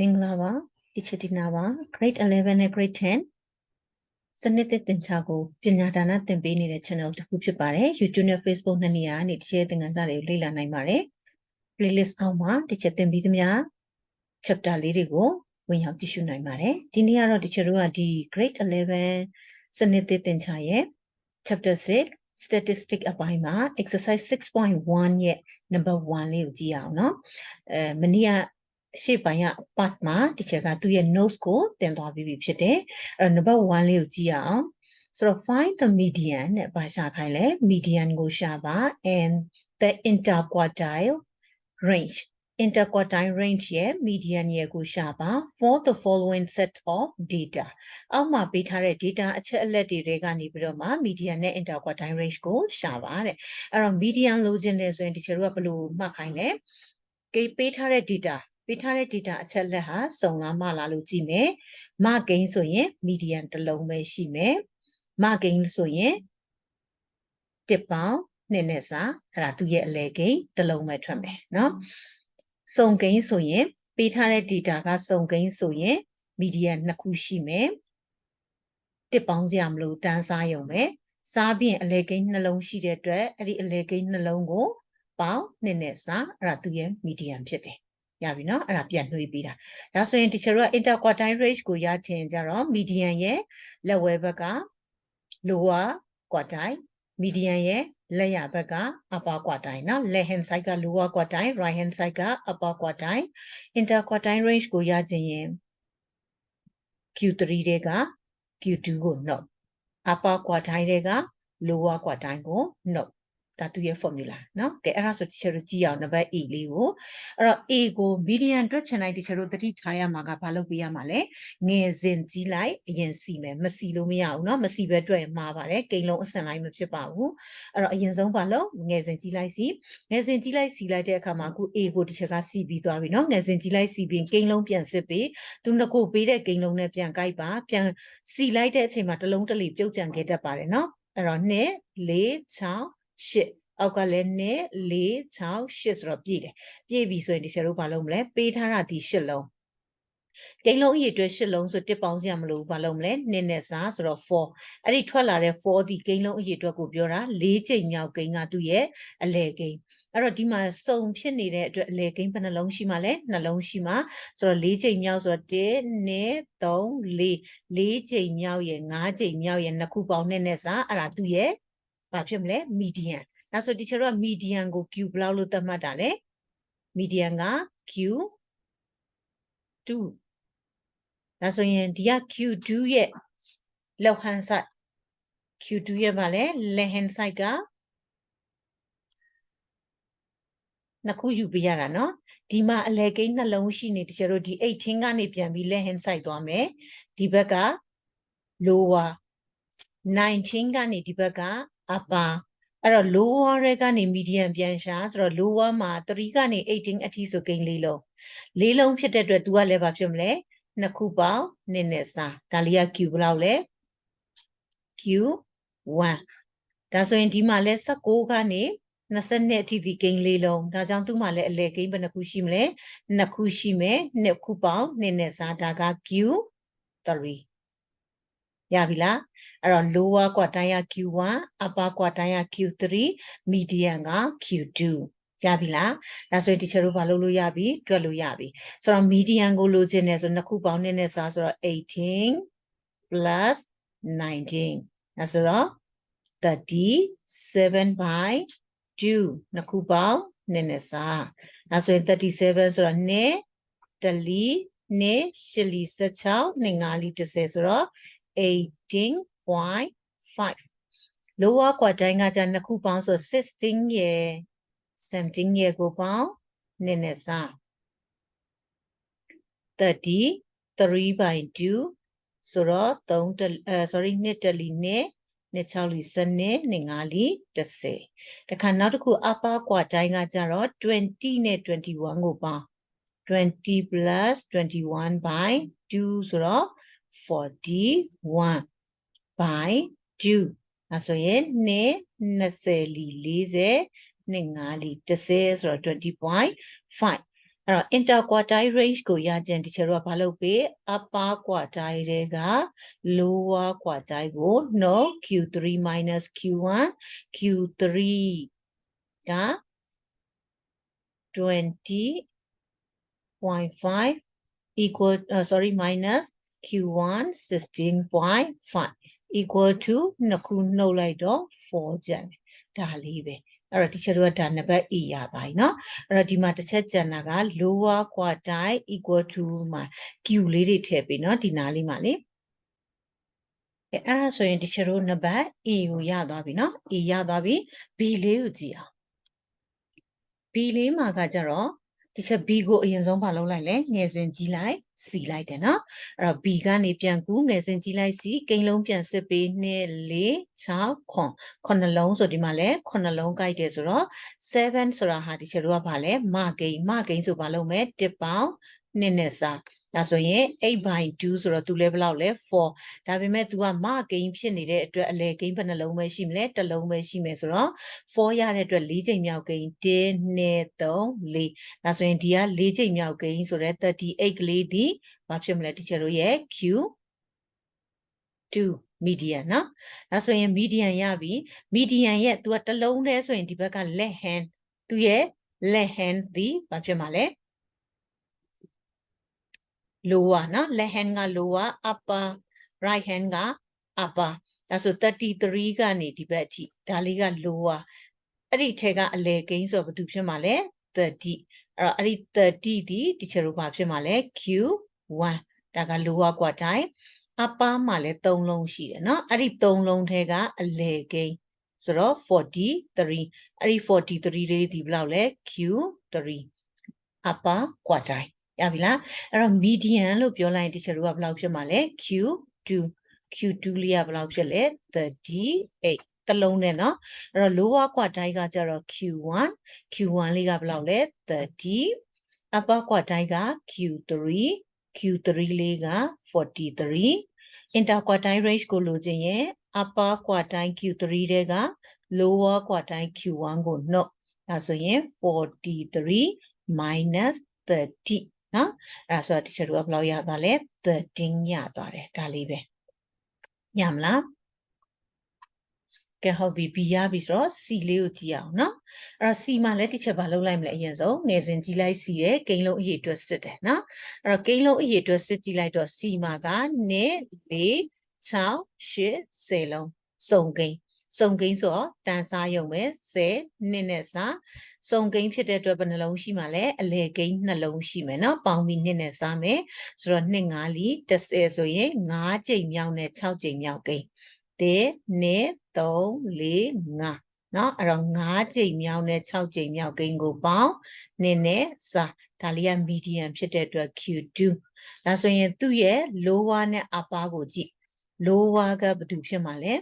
မင်္ဂလာပါဒီချက်ဒီနာပါ grade 11နဲ့ grade 10စနစ်သစ်သင်ချာကိုပညာဒါနသင်ပေးနေတဲ့ channel တစ်ခုဖြစ်ပါတယ် YouTube နဲ့ Facebook နှစ်နေရာကနေဒီချက်သင်ခန်းစာတွေကိုလေ့လာနိုင်ပါတယ် playlist အောက်မှာဒီချက်သင်ပြီးသမျှ chapter လေးတွေကိုဝင်ရောက်ကြည့်ရှုနိုင်ပါတယ်ဒီနေ့ကတော့ဒီချက်တို့ကဒီ grade 11စနစ်သစ်သင်ချာရဲ့ chapter 6 statistic အပိုင်းမှာ exercise 6.1ရဲ့ number 1လေးကိုကြည့်အောင်เนาะအဲမနေ့က ရှေ့ပိုင်းက part မှာဒီချက်ကသူ့ရဲ့ notes ကိုတင်သွားပြီးပြီဖြစ်တယ်အဲ့တော့ number 1လေးကိုကြည့်ရအောင်ဆိုတော့ find the median နဲ့ပါရှာခိုင်းလဲ median ကိုရှာပါ and the interquartile range interquartile range ရဲ့ median ရဲ့ကိုရှာပါ for the following set of data အောက်မှာပေးထားတဲ့ data အချက်အလက်တွေတွေကနေပြီးတော့မှ median နဲ့ interquartile range ကိုရှာပါတဲ့အဲ့တော့ median လိုချင်တယ်ဆိုရင်ဒီချက်တို့ကဘယ်လိုမှတ်ခိုင်းလဲကေပေးထားတဲ့ data ပေးထားတဲ့ data အချက်လက်ဟာစုံလားမလားလို့ကြည့်မယ်။မဂိမ်းဆိုရင် median တစ်လုံးပဲရှိမယ်။မဂိမ်းဆိုရင်တစ်ပေါင်းနှစ်နဲ့စာအဲ့ဒါသူရဲ့အလဲဂိမ်းတစ်လုံးပဲထွက်မယ်နော်။စုံဂိမ်းဆိုရင်ပေးထားတဲ့ data ကစုံဂိမ်းဆိုရင် median နှစ်ခုရှိမယ်။တစ်ပေါင်းစရာမလိုတန်းစားရုံပဲ။စားပြီးရင်အလဲဂိမ်းနှလုံးရှိတဲ့အတွက်အဲ့ဒီအလဲဂိမ်းနှလုံးကိုပေါင်းနှစ်နဲ့စာအဲ့ဒါသူရဲ့ median ဖြစ်တယ်။ ရပြီเนาะအဲ့ဒါပြန်နှွေးပေးတာဒါဆိုရင် teacher တို့က interquartile range ကိုရချင်ကြတော့ median ရဲ့လက်ဝဲဘက်က lower quartile median ရဲ့လက်ရဘက်က upper quartile เนาะ left hand side က lower quartile right hand side က upper quartile interquartile range ကိုရချင်ရင် Q3 တဲ့က Q2 ကို note upper quartile တဲ့က lower quartile ကို note ဒါသူရဲ့ formula เนาะကဲအဲ့ဒါဆို teacher တို့ကြည့်အောင်နံပါတ် A လေးကိုအဲ့တော့ A ကို median တွက်ချင်လိုက် teacher တို့တတိထားရမှာကဘာလုပ်ပေးရမှာလဲငယ်စဉ်ကြီးလိုက်အရင်စီမယ်မစီလို့မရဘူးเนาะမစီပဲတွက်ရင်မှားပါတယ်ကိန်းလုံးအစင်လိုက်မဖြစ်ပါဘူးအဲ့တော့အရင်ဆုံးဘာလုပ်ငယ်စဉ်ကြီးလိုက်စီငယ်စဉ်ကြီးလိုက်စီလိုက်တဲ့အခါမှာအခု A ကို teacher ကစီပြီးသွားပြီเนาะငယ်စဉ်ကြီးလိုက်စီပြီးကိန်းလုံးပြန်စစ်ပြီးသူငကိုပေးတဲ့ကိန်းလုံးနဲ့ပြန်ကြိုက်ပါပြန်စီလိုက်တဲ့အချိန်မှာတစ်လုံးတစ်လီပြုတ်ကြံခဲ့တတ်ပါတယ်เนาะအဲ့တော့2 4 6 8အောက်ကလည်း2 4 6 8ဆိုတော့ပြည့်တယ်ပြည့်ပြီဆိုရင်ဒီဆရာတို့ဘာလုပ်မလဲပေးထားတာဒီ8လုံးကိန်းလုံးအရေအတွက်8လုံးဆိုတစ်ပေါင်းစရာမလိုဘူးဘာလုပ်မလဲ2နဲ့စားဆိုတော့4အဲ့ဒီထွက်လာတဲ့4ဒီကိန်းလုံးအရေအတွက်ကိုပြောတာ4ချိန်မြောက်ကိန်းကသူ့ရဲ့အလဲကိန်းအဲ့တော့ဒီမှာစုံဖြစ်နေတဲ့အတွက်အလဲကိန်းဘယ်နှလုံးရှိမှလဲနှလုံးရှိမှဆိုတော့4ချိန်မြောက်ဆိုတော့1 2 3 4 4ချိန်မြောက်ရဲ့5ချိန်မြောက်ရဲ့နှစ်ခုပေါင်း2နဲ့စားအဲ့ဒါသူ့ရဲ့ ဘာဖြစ်မလဲ median ဒါဆို teacher တို့က median ကို q ဘယ်လောက်လို့သတ်မှတ်တာလဲ median က q 2ဒါဆိုရင်ဒီက q2 ရဲ့ left hand side q2 ရဲ့ဗာလဲ left hand side ကနှစ်ခုယူပြရတာเนาะဒီမှာအလဲကိန်းနှလုံးရှိနေတချို့တို့ဒီ18ကနေပြန်ပြီး left hand side သွားမယ်ဒီဘက်က lower 19ကနေဒီဘက်က upper အဲ့တော့ lower တွေကနေ median ပြန်ရှာဆိုတော့ lower မှာ3ကနေ18အထိဆိုကိန်းလေးလုံးလေးလုံးဖြစ်တဲ့အတွက် तू ကလည်းဘာဖြစ်မလဲနှစ်ခုပေါင်းနှစ်နဲ့စားဒါလေးက q ဘယ်လောက်လဲ q 1ဒါဆိုရင်ဒီမှာလဲ16ကနေ22အထိဒီကိန်းလေးလုံးဒါကြောင့်သူ့မှာလည်းအလဲကိန်းဘယ်နှခုရှိမလဲနှစ်ခုရှိမယ်နှစ်ခုပေါင်းနှစ်နဲ့စားဒါက q 3ရပြီလား အဲ့တော့ lower quartile Q1 upper quartile Q3 median က Q2 ရပြီလားဒါဆိုရင် teacher တို့ဘာလုပ်လို့ရပြီတွက်လို့ရပြီဆိုတော့ median ကိုလိုချင်တယ်ဆိုနှစ်ခုပေါင်းနဲ့နဲ့စားဆိုတော့18 plus 19ဒါဆိုတော့37 by 2နှစ်ခုပေါင်းနဲ့နဲ့စားဒါဆိုရင်37ဆိုတော့2တလီ2ရှလီ16 2 5လီ30ဆိုတော့18 0.5 lower quartile ကじゃနှစ်ခုပေါင်းဆို16ရယ်17ရယ်ကိုပေါင်းနည်းနည်းစား33 by 2ဆိုတော့3အဲ sorry 2တလီနဲ့နှစ်6လီစနစ်နှစ်5လီ30တခါနောက်တစ်ခု upper quartile ကကြတော့20နဲ့21ကိုပေါင်း20 plus 21 by 2ဆိုတော့41 by 2အဲဆိုရင်2 20လီ40နှစ်5လီ30ဆိုတော့20.5အဲ့ အဲ့တော့ interquartile range ကိုရခြင်း teacher တို့ကဘာလုပ်ပေး upper quartile တွေက lower quartile ကို no q3 minus q1 q3 က20.5 equal uh, sorry minus q1 16.5 equal to နှစ်ခုနှုတ်လိုက်တော့4ကျန်တယ်ဒါလေးပဲအဲ့တော့ teacher တို့ကဒါနံပါတ် E ရပါ යි เนาะအဲ့တော့ဒီမှာတစ်ချက်ကျန်တာက lower quartile equal to မှာ q လေးတွေထည့်ပေးเนาะဒီနားလေးမှာလေအဲအဲ့ဒါဆိုရင် teacher တို့နံပါတ် E ကိုရသွားပြီเนาะ E ရသွားပြီ B လေးကိုကြည့်အောင် B လေးမှာကကြတော့ ဒီချက် B ကိုအရင်ဆုံးပါလုံးလိုက်လဲငယ်စဉ်ကြီးလိုက်စီလိုက်တယ်နော်အဲ့တော့ B ကနေပြန်ကူးငယ်စဉ်ကြီးလိုက်စီကိန်းလုံးပြန်စစ်ပေး2 4 6 9ခုနှလုံးဆိုဒီမှာလဲခုနှလုံးကြိုက်တယ်ဆိုတော့7ဆိုတာဟာဒီချက်တို့ကဘာလဲမကိန်းမကိန်းဆိုပါလုံးမယ်1ပေါင်း နှစ်နဲ့စာဒါဆိုရင်8 by 2ဆိုတော့ तू လဲဘယ်လောက်လဲ4ဒါပေမဲ့ तू ကမကိန်းဖြစ်နေတဲ့အတွက်အလဲကိန်းဘယ်နှလုံးပဲရှိမလဲတစ်လုံးပဲရှိမယ်ဆိုတော့4ရတဲ့အတွက်၄ချိန်မြောက်ကိန်း1 2 3 4ဒါဆိုရင်ဒီက၄ချိန်မြောက်ကိန်းဆိုတော့38ကလေးဒီဘာဖြစ်မလဲ teacher တို့ရဲ့ Q 2 median เนาะဒါဆိုရင် median ရပြီ median ရဲ့ तू ကတစ်လုံးတည်းဆိုရင်ဒီဘက်က left hand သူရဲ့ left hand ဒီဘာဖြစ်မှာလဲ lower เนาะ left hand က lower upper right hand က upper ဒါဆို33ကနေဒီဘက်အထိဒါလေးက lower အဲ့ဒီထဲကအလဲကိန်းဆိုတော့ဘာတူဖြစ်မှာလဲ30အဲ့တော့အဲ့ဒီ30ဒီ teacher တို့ဘာဖြစ်မှာလဲ q1 ဒါက lower quartile upper မှာလဲ3လုံးရှိတယ်เนาะအဲ့ဒီ3လုံးထဲကအလဲကိန်းဆိုတော့43အဲ့ဒီ43လေးဒီဘယ်လောက်လဲ q3 upper quartile ရပြီလားအဲ့တော့ median လို့ပြောလိုက်ရင် teacher တို့ကဘယ်လောက်ဖြစ်မှာလဲ q2 q2 လေးကဘယ်လောက်ဖြစ်လဲ38တစ်လုံးနဲ့เนาะအဲ့တော့ lower quartile ကကျတော့ q1 q1 လေးကဘယ်လောက်လဲ30 upper quartile က q3 q3 လေးက43 interquartile range ကိုလိုချင်ရင် upper quartile q3 တဲက lower quartile q1 ကိုနှုတ်ဒါဆိုရင်43 minus 30 နော်အဲ့ဒါဆိုတော့ teacher တို့ကဘယ်လောက်ရသွားလဲ 13ရသွားတယ်ဒါလေးပဲညမလားကဲဟုတ်ပြီ B ရပြီဆိုတော့ C လေးကိုကြည့်အောင်နော်အဲ့တော့ C မှာလည်း teacher ဘာလုပ်လိုက်မလဲအရင်ဆုံးငယ်စဉ်ကြည့်လိုက် C ရဲ့ကိန်းလုံးအရေအတွက်စစ်တယ်နော်အဲ့တော့ကိန်းလုံးအရေအတွက်စစ်ကြည့်လိုက်တော့ C မှာက2 4 6 8 10လုံးစုံကိန်း စုံကိန်းဆိုတော့တန်စားရုံပဲ10နှစ်နဲ့စားစုံကိန်းဖြစ်တဲ့အတွက်ဘယ်နှလုံးရှိမှလဲအလဲကိန်းနှလုံးရှိမယ်နော်ပေါင်းပြီးနှစ်နဲ့စားမယ်ဆိုတော့2 5လီ30ဆိုရင်5ချိန်မြောက်နဲ့6ချိန်မြောက်ကိန်း1 2 3 4 5နော်အဲ့တော့5ချိန်မြောက်နဲ့6ချိန်မြောက်ကိန်းကိုပေါင်းနှစ်နဲ့စားဒါလေးက median ဖြစ်တဲ့အတွက် Q2 ဒါဆိုရင်သူ့ရဲ့ lower နဲ့ upper ကိုကြည့် lower ကဘာတူဖြစ်မှာလဲ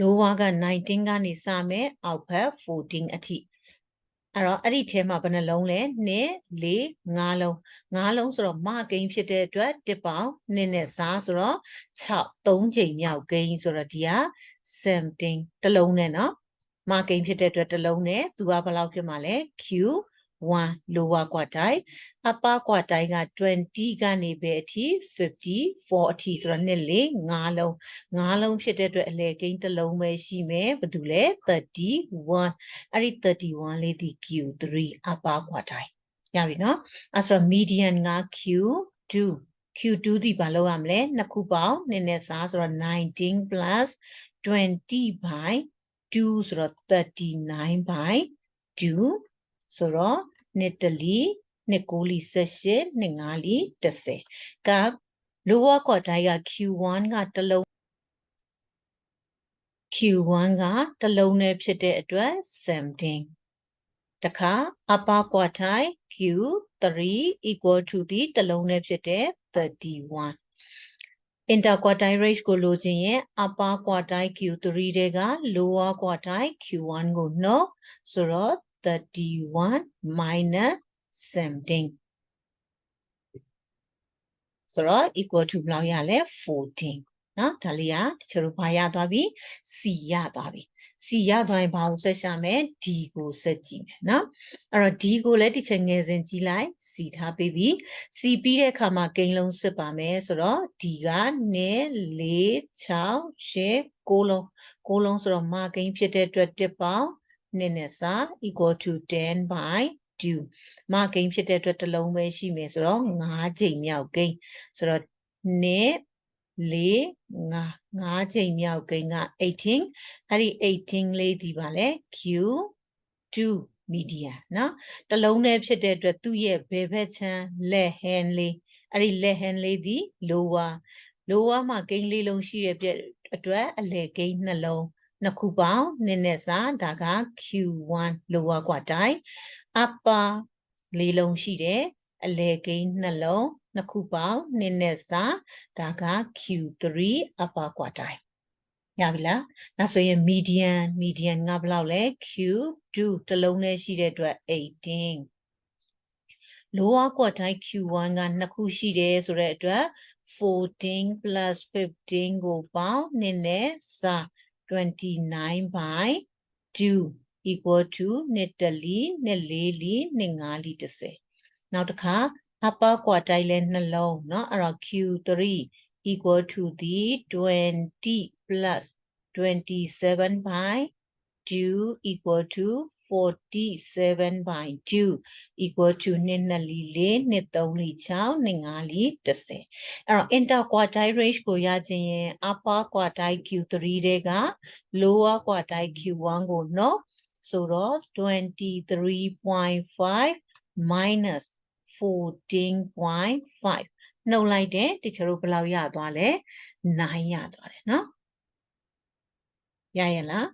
lower က19ကနေစမယ်အောက်ဘက်14အထိအဲ့တော့အဲ့ဒီထဲမှာဘယ်နှလုံးလဲ2 4 5လုံး5လုံးဆိုတော့မကိန်းဖြစ်တဲ့အတွက်တစ်ပေါင်း2နဲ့စားဆိုတော့6 3ချိန်မြောက်ကိန်းဆိုတော့ဒီက17တစ်လုံးနဲ့เนาะမကိန်းဖြစ်တဲ့အတွက်တစ်လုံးနဲ့သူကဘယ်လောက်ဖြစ်မှာလဲ Q 1 lower quartile upper quartile က20ကနေပဲအထိ54အထိဆိုတော့နှစ်လေး5လုံး5လုံးဖြစ်တဲ့အတွက်အလဲကိန်းတစ်လုံးပဲရှိမယ်ဘာတူလဲ31အဲ့ဒီ31လေးဒီ Q3 upper quartile ရပြီနော်အဲ့ဆိုတော့ median က Q2 Q2 ဒီဘာလုပ်ရမလဲနှစ်ခုပေါင်းနည်းနည်းစားဆိုတော့19 plus 20 by 2ဆိုတော့39 by 2ဆိုတော့ နှစ်တလီနှစ်ကိုလီ78နှစ်ငါလီ30က lower quartile က Q1 ကတလုံး Q1 ကတလုံးနဲ့ဖြစ်တဲ့အတွက်17တခါ upper quartile Q3 equal to ဒီတလုံးနဲ့ဖြစ်တဲ့31 interquartile range ကိုလိုချင်ရင် upper quartile Q3 တဲက lower quartile Q1 ကိုနှုတ်ဆိုတော့ 31 minus 17ဆိုတော့ equal to ဘယ်လောက်ရလဲ14เนาะဒါလေးကတချို့ဘာရသွားပြီ C ရသွားပြီ C ရသွားရင်ဘာကိုဆက်ရှာမလဲ D ကိုဆက်ကြည့်မယ်နော်အဲ့တော့ D ကိုလည်းတစ်ချက်ငယ်စဉ်ကြည့်လိုက် C ထားပေးပြီ C ပြီးတဲ့အခါမှာကိန်းလုံးစစ်ပါမယ်ဆိုတော့ D က2 4 6 8 9လုံး9လုံးဆိုတော့မာကိန်းဖြစ်တဲ့အတွက်တစ်ပေါင်း 2နဲ့စာ equal to 10 by 2မာကိန်းဖြစ်တဲ့အတွက်တစ်လုံးပဲရှိမယ်ဆိုတော့5ချိန်မြောက်ကိန်းဆိုတော့2 4 5 5ချိန်မြောက်ကိန်းက18အဲ့ဒီ18လေးဒီပါလဲ Q 2 median เนาะတစ်လုံးနဲ့ဖြစ်တဲ့အတွက်သူ့ရဲ့ဘယ်ဘက်ချမ်း left hand လေးအဲ့ဒီ left hand လေးဒီ lower lower မှာကိန်းလေးလုံးရှိတဲ့ပြအတွက်အလဲကိန်းနှလုံး နှစ်ခုပေါင်းနည်းနဲ့စာဒါက Q1 lower กว่าတိုင်း upper လေးလုံးရှိတယ်အလဲကိန်းနှလုံးနှစ်ခုပေါင်းနည်းနဲ့စာဒါက Q3 upper กว่าတိုင်းရပြီလားဒါဆိုရင် median median ကဘယ်လောက်လဲ Q2 တစ်လုံးနဲ့ရှိတဲ့အတွက်18 lower quartile Q1 ကနှစ်ခုရှိတယ်ဆိုတဲ့အတွက်14 plus 15ကိုပေါင်းနည်းနဲ့စာ 29 by 2 equal to နှစ်တလီနှစ်လေးလီနှစ်ငါးလီ30နောက်တစ်ခါ upper quartile လဲနှလုံးเนาะအဲ့တော့ Q3 equal to the 20 plus 27 by 2 equal to 47 by 2 equal to 2နှစ်လီ4နှစ်3လီ6နှစ်5လီ30အဲ့တော့ interquartile range ကိုရခြင်းရင် upper quartile Q3 တဲ့က lower quartile Q1 ကိုနော်ဆိုတော့23.5 minus 14.5နှုတ်လိုက်တဲ့တချို့ဘယ်လောက်ရသွားလဲ9ရသွားတယ်နော်ရရလား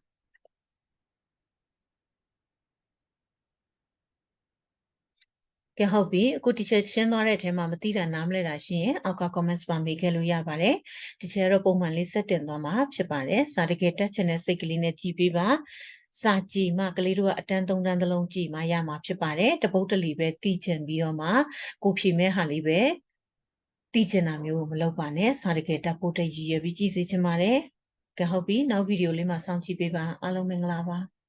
ကဲဟုတ်ပြီအခု teacher ရှင်းသွားတဲ့အထဲမှာမသိတာနားမလဲတာရှိရင်အောက်က comments ပါမေးခဲ့လို့ရပါတယ် teacher တော့ပုံမှန်လေးစက်တင်သွားမှာဖြစ်ပါတယ်စာတကယ်တက်ချင်တဲ့စိတ်ကလေးနဲ့ကြည်ပေးပါစာကြည်မှကလေးတို့ကအတန်းသုံးတန်းသလုံးကြည်မှရမှာဖြစ်ပါတယ်တပုတ်တလီပဲတည်ချင်ပြီးတော့မှကိုဖြေမဲ့ဟာလေးပဲတည်ချင်တာမျိုးမလုပ်ပါနဲ့စာတကယ်တက်ဖို့တရည်ရွယ်ပြီးကြည်စေချင်ပါတယ်ကဲဟုတ်ပြီနောက်ဗီဒီယိုလေးမှာစောင့်ကြည့်ပေးပါအားလုံးမင်္ဂလာပါ